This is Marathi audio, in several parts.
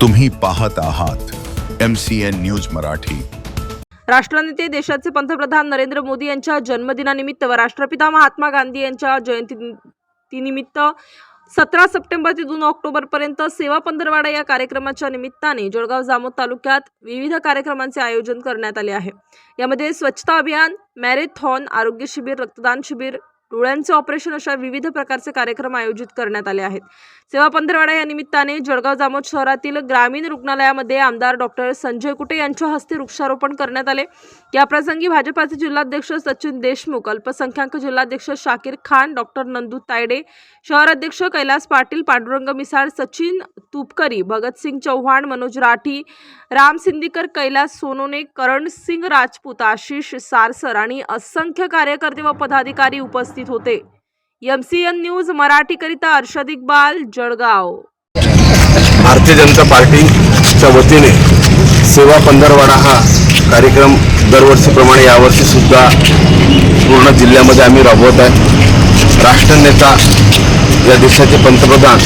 तुम्ही पाहत आहात M C N news Marathi. राष्ट्रनेते देशाचे पंतप्रधान नरेंद्र मोदी यांच्या जन्मदिनानिमित्त व राष्ट्रपिता महात्मा गांधी यांच्या जयंतीनिमित्त सतरा सप्टेंबर ते दोन ऑक्टोबरपर्यंत सेवा पंधरवाडा या कार्यक्रमाच्या निमित्ताने जळगाव जामोद तालुक्यात विविध कार्यक्रमांचे आयोजन करण्यात आले आहे. यामध्ये स्वच्छता अभियान मॅरेथॉन आरोग्य शिबिर रक्तदान शिबिर डोळ्यांचे ऑपरेशन अशा विविध प्रकारचे कार्यक्रम आयोजित करण्यात आले आहेत. सेवा पंधरवाडा या निमित्ताने जळगाव जामोद शहरातील ग्रामीण रुग्णालयामध्ये आमदार डॉक्टर संजय कुटे यांच्या हस्ते वृक्षारोपण करण्यात आले. या प्रसंगी भाजपाचे जिल्हाध्यक्ष सचिन देशमुख अल्पसंख्याक जिल्हाध्यक्ष शाकीर खान डॉक्टर नंदू तायडे शहर अध्यक्ष कैलास पाटील पांडुरंग मिसाळ सचिन तुपकरी भगतसिंग चव्हाण मनोज राठी राम सिंदीकर कैलास सोनोने करण सिंग राजपूत आशिष सारसर आणि असंख्य कार्यकर्ते व पदाधिकारी उपस्थित होते. एम सी एन न्यूज मराठीकरिता अर्षद इक्बाल जळगाव. भारतीय जनता पार्टीच्या वतीने सेवा पंधरवाडा हा कार्यक्रम दरवर्षीप्रमाणे यावर्षी सुद्धा पूर्ण जिल्ह्यामध्ये आम्ही राबवत आहे. राष्ट्रनेता या देशाचे पंतप्रधान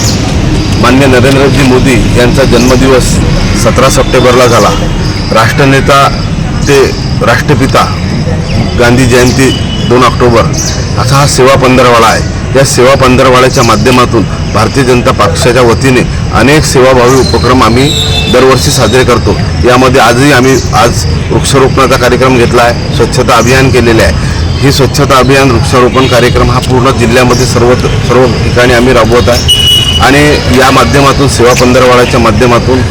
मान्य नरेंद्रजी मोदी यांचा जन्मदिवस सतरा सप्टेंबरला झाला. राष्ट्रनेता ते राष्ट्रपिता गांधी जयंती दोन ऑक्टोबर. असा हा सेवा पंधरवाडा आहे. या सेवा पंधरवाड्याच्या माध्यमातून भारतीय जनता पक्षाच्या वतीने अनेक सेवाभावी उपक्रम आम्ही दरवर्षी साजरे करतो. यामध्ये आजही आम्ही आज वृक्षारोपणाचा कार्यक्रम घेतला आहे. स्वच्छता अभियान केलेले आहे. हे स्वच्छता अभियान वृक्षारोपण कार्यक्रम हा पूर्ण जिल्ह्यामध्ये सर्व सर्व ठिकाणी आम्ही राबवत आहे. आणि या माध्यमातून सेवा पंधरवाड्याच्या माध्यमातून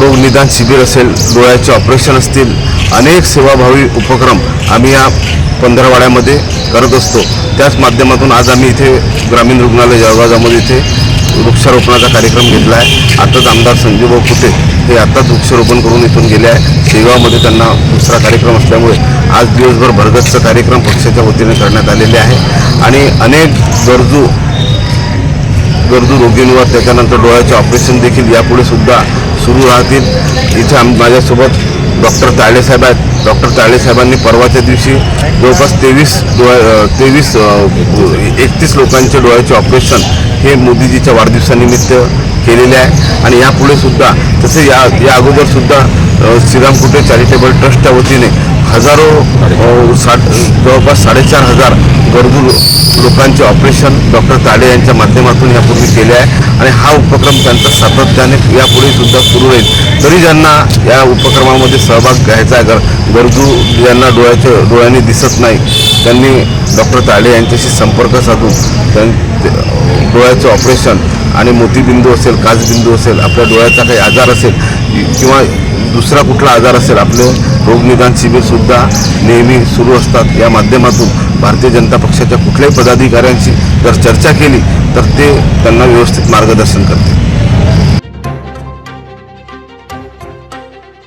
रोग निदान शिबिर असेल डोळ्याचे ऑपरेशन असतील अनेक सेवाभावी उपक्रम आम्ही या पंधरवाड्यामध्ये करत असतो. त्याच माध्यमातून आज आम्ही इथे ग्रामीण रुग्णालय जळगावमध्ये इथे वृक्षारोपणाचा कार्यक्रम घेतला आहे. आताच आमदार संजयभाऊ कुटे हे आताच वृक्षारोपण करून इथून गेले आहे शेगावमध्ये त्यांना दुसरा कार्यक्रम असल्यामुळे आज दिवसभर भरगतचा कार्यक्रम पक्षाच्या वतीने करण्यात आलेले आहे. आणि अनेक गरजू गरजू रोगींवर त्याच्यानंतर डोळ्याचे ऑपरेशन देखील यापुढे सुद्धा सुरू राहतील. इथे आम माझ्यासोबत डॉक्टर ताळेसाहेब आहेत. डॉक्टर ताळेसाहेबांनी परवाच्या दिवशी जवळपास तेवीस डोळ्या तेवीस एकतीस लोकांचे डोळ्याचे ऑपरेशन हे मोदीजीच्या वाढदिवसानिमित्त केलेले आहे. आणि यापुढे सुद्धा तसे या या अगोदरसुद्धा श्रीराम कुटे चॅरिटेबल ट्रस्टच्या वतीने हजारो साठ जवळपास साडेचार हजार गरजू लोकांचे ऑपरेशन डॉक्टर ताडे यांच्या माध्यमातून यापूर्वी केले आहे आणि हा उपक्रम त्यांचा सातत्याने यापुढे सुद्धा सुरू राहील. तरी ज्यांना या उपक्रमामध्ये सहभाग घ्यायचा आहे गर गरजू ज्यांना डोळ्याच्या डोळ्यांनी दिसत नाही त्यांनी डॉक्टर ताडे यांच्याशी संपर्क साधून त्यां- डोळ्याचं ऑपरेशन आणि मोतीबिंदू असेल काचबिंदू असेल आपल्या डोळ्याचा काही आजार असेल किंवा दुसरा कुठला आजार असेल आपले रोगनिदान शिबिरसुद्धा नेहमी सुरू असतात. या माध्यमातून भारतीय जनता पक्षाच्या कुठल्याही पदाधिकाऱ्यांशी जर चर्चा केली तर ते त्यांना व्यवस्थित मार्गदर्शन करतील.